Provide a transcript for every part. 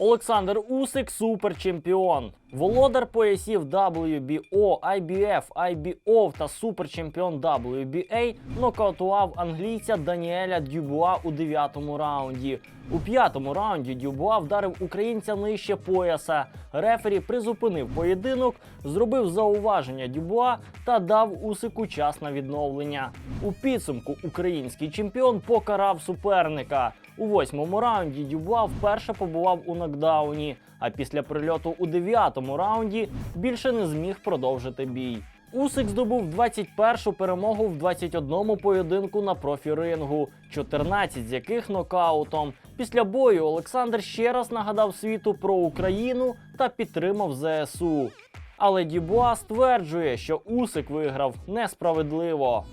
Олександр Усик суперчемпіон. Володар поясів WBO, IBF, IBO та суперчемпіон WBA нокаутував англійця Даніеля Дюбуа у дев'ятому раунді. У п'ятому раунді Дюбуа вдарив українця нижче пояса. Рефері призупинив поєдинок, зробив зауваження Дюбуа та дав Усику час на відновлення. У підсумку український чемпіон покарав суперника. У восьмому раунді Дюбуа вперше побував у нокдауні, а після прильоту у дев'ятому раунді більше не зміг продовжити бій. Усик здобув 21-шу перемогу в 21 поєдинку на профі-рингу, 14 з яких нокаутом. Після бою Олександр ще раз нагадав світу про Україну та підтримав ЗСУ. Але Дюбуа стверджує, що Усик виграв несправедливо.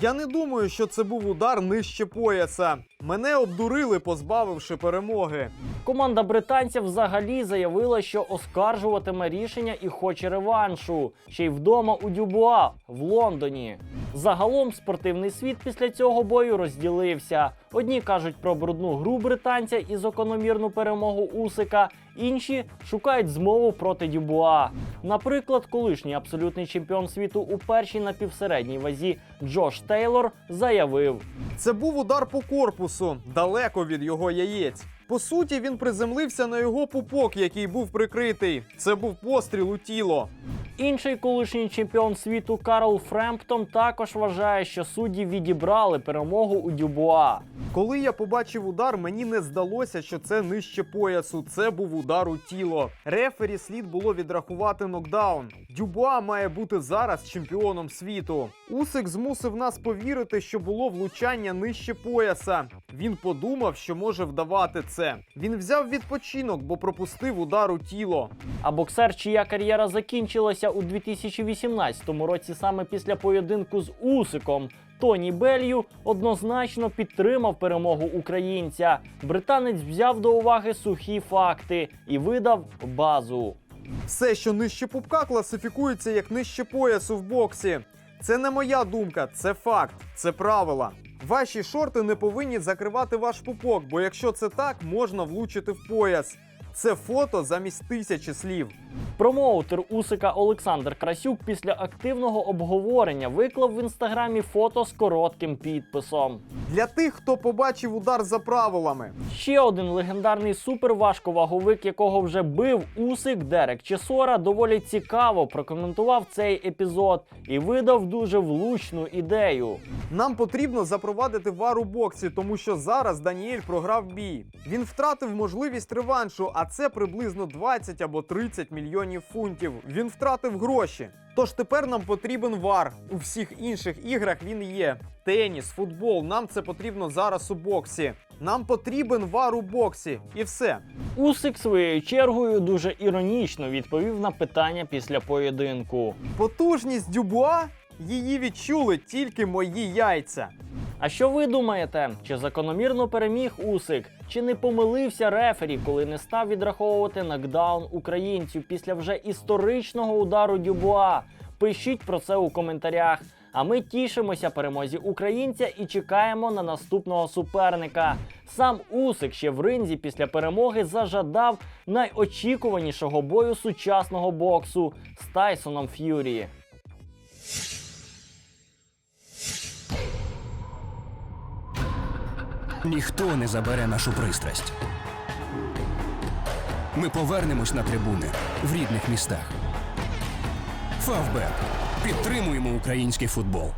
Я не думаю, що це був удар нижче пояса. Мене обдурили, позбавивши перемоги. Команда британців взагалі заявила, що оскаржуватиме рішення і хоче реваншу, ще й вдома у Дюбуа в Лондоні. Загалом спортивний світ після цього бою розділився. Одні кажуть про брудну гру британця і закономірну перемогу Усика, інші шукають змову проти Дюбуа. Наприклад, колишній абсолютний чемпіон світу у першій напівсередній вазі Джош Тейлор заявив: Це був удар по корпусу, далеко від його яєць. По суті, він приземлився на його пупок, який був прикритий. Це був постріл у тіло. Інший колишній чемпіон світу Карл Фремптон також вважає, що судді відібрали перемогу у Дюбуа. Коли я побачив удар, мені не здалося, що це нижче поясу. Це був удар у тіло. Рефері слід було відрахувати нокдаун. Дюбуа має бути зараз чемпіоном світу. Усик змусив нас повірити, що було влучання нижче пояса. Він подумав, що може вдавати це. Він взяв відпочинок, бо пропустив удар у тіло. А боксер, чия кар'єра закінчилася у 2018 році саме після поєдинку з Усиком. Тоні Белью однозначно підтримав перемогу українця. Британець взяв до уваги сухі факти і видав базу. Все, що нижче пупка, класифікується як нижче поясу в боксі. Це не моя думка, це факт, це правила. Ваші шорти не повинні закривати ваш пупок, бо якщо це так, можна влучити в пояс. Це фото замість тисячі слів. Промоутер Усика Олександр Красюк після активного обговорення виклав в інстаграмі фото з коротким підписом. Для тих, хто побачив удар за правилами. Ще один легендарний суперважковаговик, якого вже бив Усик Дерек Чесора, доволі цікаво прокоментував цей епізод і видав дуже влучну ідею. Нам потрібно запровадити вар у боксі, тому що зараз Даніель програв бій. Він втратив можливість реваншу, а це приблизно 20 або 30 мільйонів фунтів. Він втратив гроші. Тож тепер нам потрібен вар. У всіх інших іграх він є. Теніс, футбол. Нам це потрібно зараз у боксі. Нам потрібен вар у боксі. І все. Усик своєю чергою дуже іронічно відповів на питання після поєдинку. Потужність Дюбуа її відчули тільки мої яйця. А що ви думаєте? Чи закономірно переміг Усик? Чи не помилився рефері, коли не став відраховувати нокдаун українців після вже історичного удару Дюбуа? Пишіть про це у коментарях. А ми тішимося перемозі українця і чекаємо на наступного суперника. Сам Усик ще в ринзі після перемоги зажадав найочікуванішого бою сучасного боксу з Тайсоном Ф'юрі. Ніхто не забере нашу пристрасть. Ми повернемось на трибуни в рідних містах. Фавбет. Підтримуємо український футбол.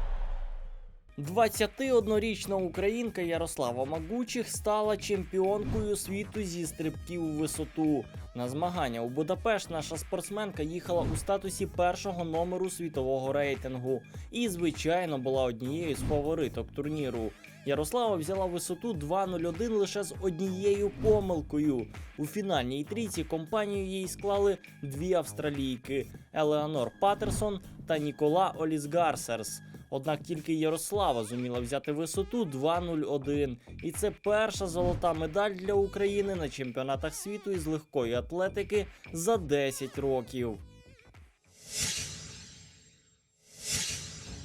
21-річна українка Ярослава Магучих стала чемпіонкою світу зі стрибків у висоту. На змагання у Будапешт наша спортсменка їхала у статусі першого номеру світового рейтингу і, звичайно, була однією з фавориток турніру. Ярослава взяла висоту 2.01 лише з однією помилкою. У фінальній трійці компанію їй склали дві австралійки: Елеонор Патерсон та Нікола Олісгарсерс. Однак тільки Ярослава зуміла взяти висоту 2.01. І це перша золота медаль для України на чемпіонатах світу із легкої атлетики за 10 років.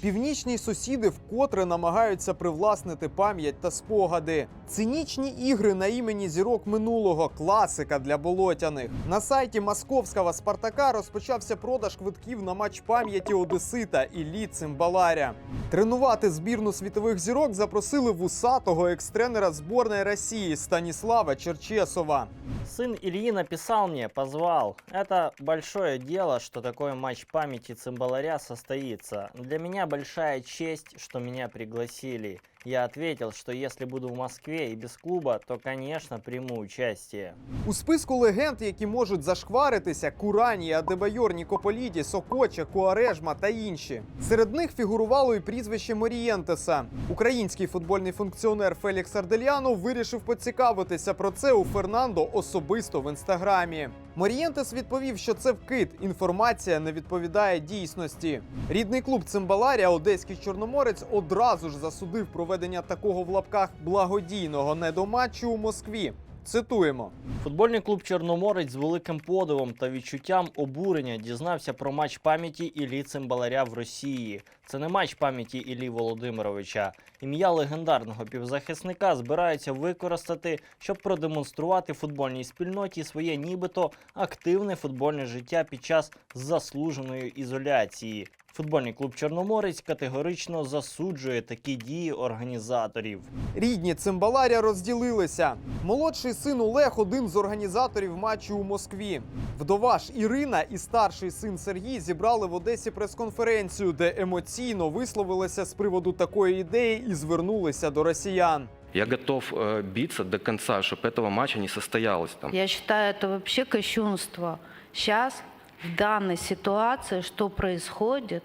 Північні сусіди вкотре намагаються привласнити пам'ять та спогади. Цинічні ігри на імені зірок минулого класика для болотяних. На сайті московського Спартака розпочався продаж квитків на матч пам'яті Одесита і Лі Цимбаларя. Тренувати збірну світових зірок запросили вусатого екс-тренера зборної Росії Станіслава Черчесова. Сын Ильи написал мне, позвал. Это большое дело, что такой матч памяти цимбаларя состоится. Для меня большая честь, что меня пригласили. Я ответил, что если буду в Москве и без клуба, то, конечно, приму участие. У списку легенд, які можуть зашкваритися, Курані, Адебайор, Нікополіді, Сокоча, Куарежма та інші. Серед них фігурувало і прізвище Морієнтеса. Український футбольний функціонер Фелікс Ардельяно вирішив поцікавитися про це у Фернандо особисто в інстаграмі. Морієнтес відповів, що це вкид. Інформація не відповідає дійсності. Рідний клуб Цимбаларія, Одеський Чорноморець, одразу ж засудив проведення такого в лапках благодійного недоматчу у Москві. Цитуємо. Футбольний клуб Чорноморець з великим подивом та відчуттям обурення дізнався про матч пам'яті Іллі Цимбаларя в Росії. Це не матч пам'яті Іллі Володимировича. Ім'я легендарного півзахисника збираються використати, щоб продемонструвати футбольній спільноті своє нібито активне футбольне життя під час заслуженої ізоляції. Футбольний клуб Чорноморець категорично засуджує такі дії організаторів. Рідні цимбаларя розділилися. Молодший син Олег один з організаторів матчу у Москві. Вдова ж Ірина і старший син Сергій зібрали в Одесі прес-конференцію, де емоційно висловилися з приводу такої ідеї і звернулися до росіян. Я готов э, биться до конца, чтобы этого матча не состоялось там. Я считаю, это вообще кощунство. Сейчас, в данной ситуации, что происходит,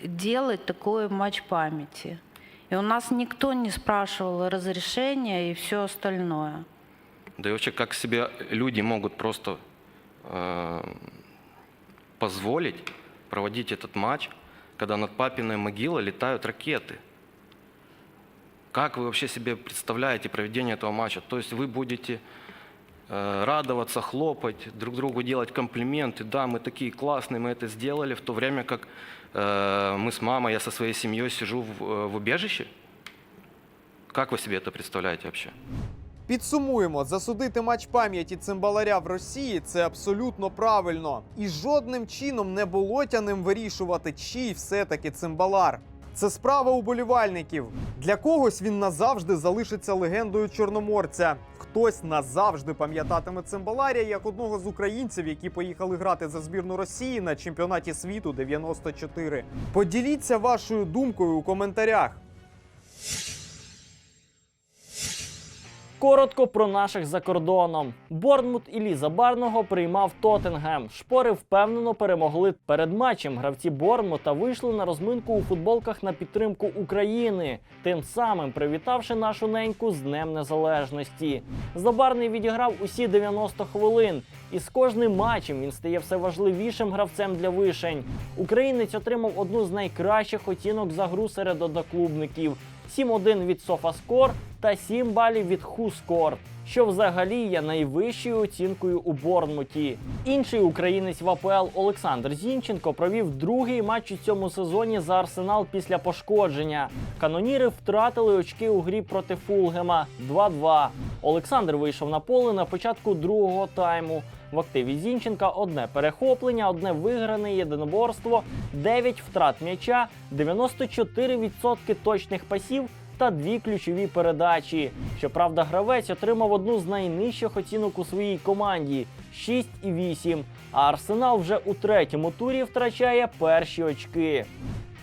делать такой матч памяти. И у нас никто не спрашивал разрешения и все остальное. Да и вообще, как себе люди могут просто э, позволить проводить этот матч, когда над папиной могилой летают ракеты? Как вы вообще себе представляете проведение этого матча? То есть вы будете радоваться, хлопать, друг другу делать комплименты. Да, мы такие классные, мы это сделали, в то время как э, мы с мамой, я со своей семьей сижу в, э, в убежище? Как вы себе это представляете вообще? Підсумуємо, засудити матч пам'яті цимбаларя в Росії це абсолютно правильно. І жодним чином не болотяним вирішувати, чий все-таки цимбалар. Це справа уболівальників. Для когось він назавжди залишиться легендою чорноморця. Хтось назавжди пам'ятатиме цимбаларія як одного з українців, які поїхали грати за збірну Росії на чемпіонаті світу 94. Поділіться вашою думкою у коментарях. Коротко про наших за кордоном. Борнмут Іллі Забарного приймав Тоттенгем. Шпори впевнено перемогли перед матчем. Гравці Борнмута вийшли на розминку у футболках на підтримку України, тим самим привітавши нашу неньку з Днем Незалежності. Забарний відіграв усі 90 хвилин, і з кожним матчем він стає все важливішим гравцем для вишень. Українець отримав одну з найкращих оцінок за гру серед одноклубників. 7-1 від SofaScore та 7 балів від HuScore, що взагалі є найвищою оцінкою у Борнмуті. Інший українець в АПЛ Олександр Зінченко провів другий матч у цьому сезоні за Арсенал після пошкодження. Каноніри втратили очки у грі проти Фулгема 2-2. Олександр вийшов на поле на початку другого тайму. В активі Зінченка одне перехоплення, одне вигране єдиноборство, 9 втрат м'яча, 94% точних пасів та дві ключові передачі. Щоправда, гравець отримав одну з найнижчих оцінок у своїй команді 6,8. А Арсенал вже у третьому турі втрачає перші очки.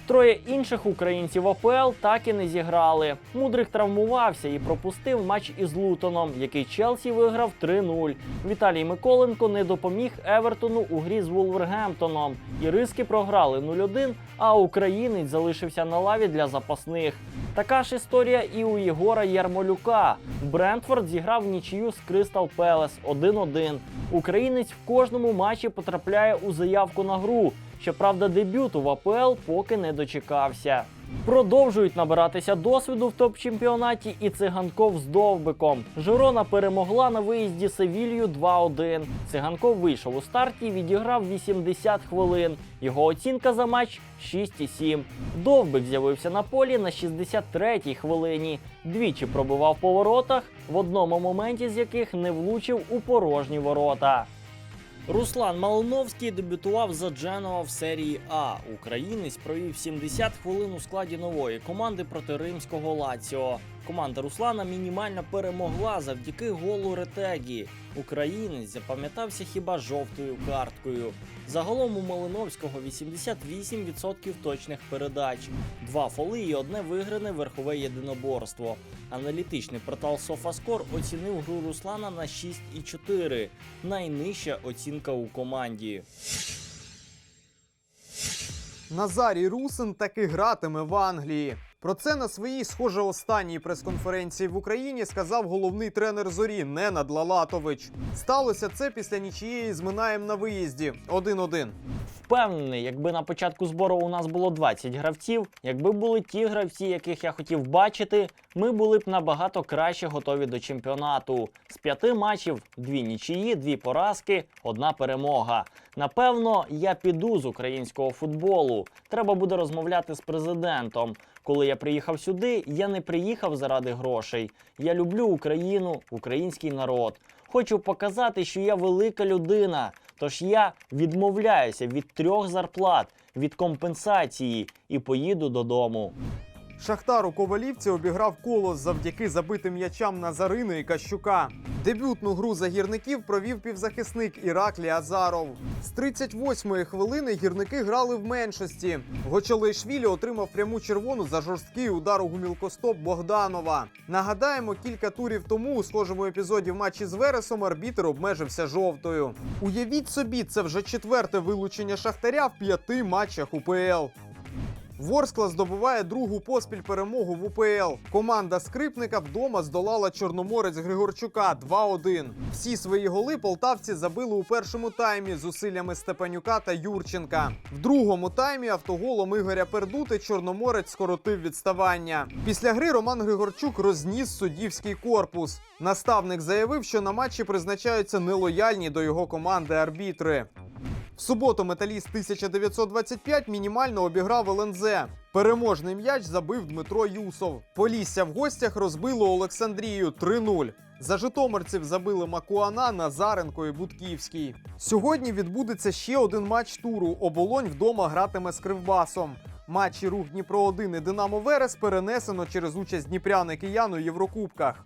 Троє інших українців АПЛ так і не зіграли. Мудрик травмувався і пропустив матч із Лутоном, який Челсі виграв 3-0. Віталій Миколенко не допоміг Евертону у грі з Вулвергемптоном. Іриски програли 0-1, а українець залишився на лаві для запасних. Така ж історія і у Єгора Ярмолюка. Брентфорд зіграв нічию з Кристал Пелес 1-1. Українець в кожному матчі потрапляє у заявку на гру. Щоправда, дебюту в АПЛ поки не дочекався. Продовжують набиратися досвіду в топ-чемпіонаті і циганков з довбиком. Жирона перемогла на виїзді Севілью 2-1. Циганков вийшов у старті відіграв 80 хвилин. Його оцінка за матч 6,7. Довбик з'явився на полі на 63-й хвилині. Двічі пробивав по воротах, в одному моменті з яких не влучив у порожні ворота. Руслан Малиновський дебютував за Дженова в серії А. Українець провів 70 хвилин у складі нової команди проти римського Лаціо. Команда Руслана мінімально перемогла завдяки голу Ретегі. Українець запам'ятався хіба жовтою карткою. Загалом у Малиновського 88% точних передач, два фоли і одне вигране верхове єдиноборство. Аналітичний портал SofaScore оцінив гру Руслана на 6,4 найнижча оцінка у команді. Назарій Русин таки гратиме в Англії. Про це на своїй, схоже, останній прес-конференції в Україні сказав головний тренер зорі Ненад Лалатович. Сталося це після нічієї з Минаєм на виїзді 1-1. Впевнений, якби на початку збору у нас було 20 гравців, якби були ті гравці, яких я хотів бачити, ми були б набагато краще готові до чемпіонату. З п'яти матчів дві нічиї, дві поразки, одна перемога. Напевно, я піду з українського футболу. Треба буде розмовляти з президентом. Коли я приїхав сюди, я не приїхав заради грошей. Я люблю Україну, український народ. Хочу показати, що я велика людина. Тож я відмовляюся від трьох зарплат, від компенсації і поїду додому. Шахтар у Ковалівці обіграв колос завдяки забитим м'ячам Назарини і Кащука. Дебютну гру за гірників провів півзахисник Іраклі Азаров. З 38-ї хвилини гірники грали в меншості. Гочолейшвілі отримав пряму червону за жорсткий удар у гумілкостоп Богданова. Нагадаємо, кілька турів тому у схожому епізоді в матчі з Вересом арбітр обмежився жовтою. Уявіть собі, це вже четверте вилучення Шахтаря в п'яти матчах УПЛ. Ворскла здобуває другу поспіль перемогу в УПЛ. Команда скрипника вдома здолала Чорноморець Григорчука 2-1. Всі свої голи полтавці забили у першому таймі з усиллями Степанюка та Юрченка. В другому таймі автоголом Ігоря Пердути Чорноморець скоротив відставання. Після гри Роман Григорчук розніс суддівський корпус. Наставник заявив, що на матчі призначаються нелояльні до його команди арбітри. В суботу металіст 1925 мінімально обіграв ЛНЗ. Переможний м'яч забив Дмитро Юсов. Полісся в гостях розбило Олександрію 3-0. За житомирців забили Макуана, Назаренко і Будківський. Сьогодні відбудеться ще один матч туру. Оболонь вдома гратиме з Кривбасом. Матчі рух Дніпро 1 і Динамо Верес перенесено через участь Дніпряни киян у Єврокубках.